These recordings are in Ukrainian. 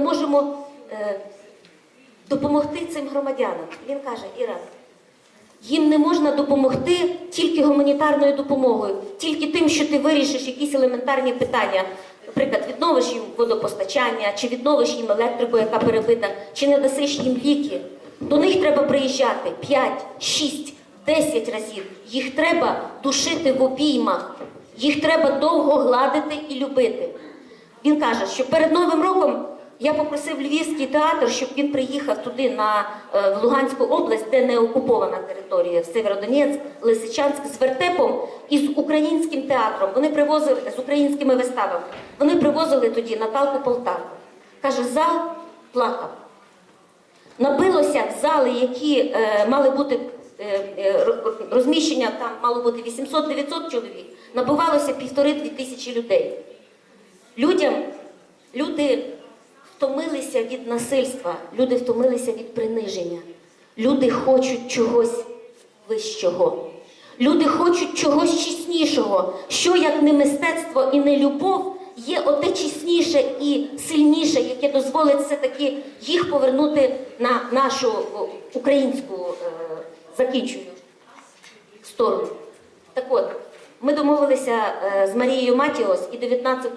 Ми можемо е, допомогти цим громадянам. Він каже, Іра, їм не можна допомогти тільки гуманітарною допомогою, тільки тим, що ти вирішиш якісь елементарні питання. Наприклад, відновиш їм водопостачання, чи відновиш їм електрику, яка перебита, чи не дасиш їм ліки. До них треба приїжджати 5, 6, 10 разів. Їх треба душити в обіймах, їх треба довго гладити і любити. Він каже, що перед Новим роком я попросив Львівський театр, щоб він приїхав туди на е, в Луганську область, де не окупована територія, Северодонецьк, Лисичанськ з вертепом і з українським театром. Вони привозили з українськими виставами. Вони привозили тоді Наталку Полтавку. Каже, зал плакав. Набилося зали, які е, мали бути е, е, розміщення, там мало бути 800-900 чоловік, набивалося півтори-дві тисячі людей. Людям, люди втомилися від насильства, люди втомилися від приниження. Люди хочуть чогось вищого. Люди хочуть чогось чеснішого, що як не мистецтво і не любов є оте чесніше і сильніше, яке дозволить все-таки їх повернути на нашу українську е, закінчую сторону. Так от, ми домовилися е, з Марією Матіос і 19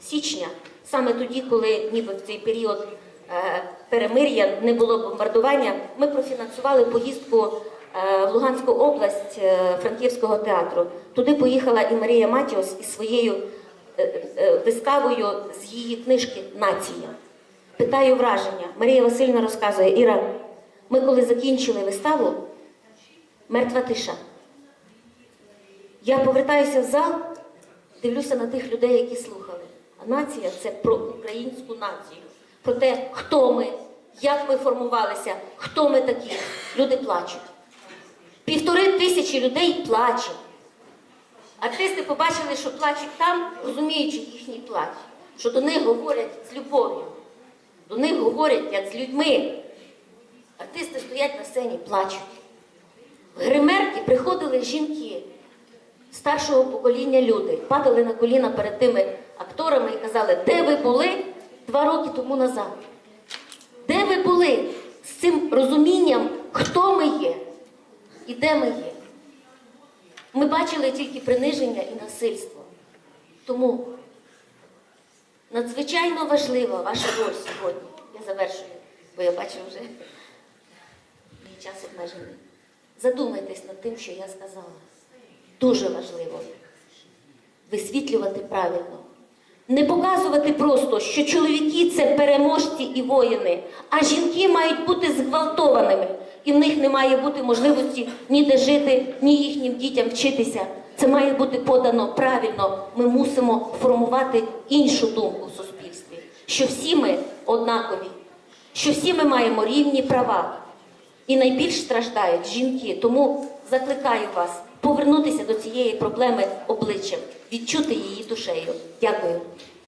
січня, саме тоді, коли ніби в цей період е, перемир'я не було бомбардування, ми профінансували поїздку е, в Луганську область е, Франківського театру. Туди поїхала і Марія Матіос із своєю виставою з її книжки Нація. Питаю враження. Марія Васильівна розказує, Іра, ми коли закінчили виставу, мертва тиша. Я повертаюся в зал, дивлюся на тих людей, які слухали. А нація це про українську націю, про те, хто ми, як ми формувалися, хто ми такі. Люди плачуть. Півтори тисячі людей плаче. Артисти побачили, що плачуть там, розуміючи їхній плач, що до них говорять з любов'ю, до них говорять як з людьми. Артисти стоять на сцені, плачуть. В гримерки приходили жінки старшого покоління люди, падали на коліна перед тими акторами і казали, де ви були два роки тому назад? Де ви були з цим розумінням, хто ми є і де ми є? Ми бачили тільки приниження і насильство. Тому надзвичайно важлива ваша роль сьогодні. Я завершую, бо я бачу вже мій час обмежений. Задумайтесь над тим, що я сказала. Дуже важливо висвітлювати правильно. Не показувати просто, що чоловіки це переможці і воїни, а жінки мають бути зґвалтованими, і в них не має бути можливості ніде жити, ні їхнім дітям вчитися. Це має бути подано правильно. Ми мусимо формувати іншу думку в суспільстві, що всі ми однакові, що всі ми маємо рівні права. І найбільш страждають жінки. Тому закликаю вас повернутися до цієї проблеми обличчям, відчути її душею. Дякую.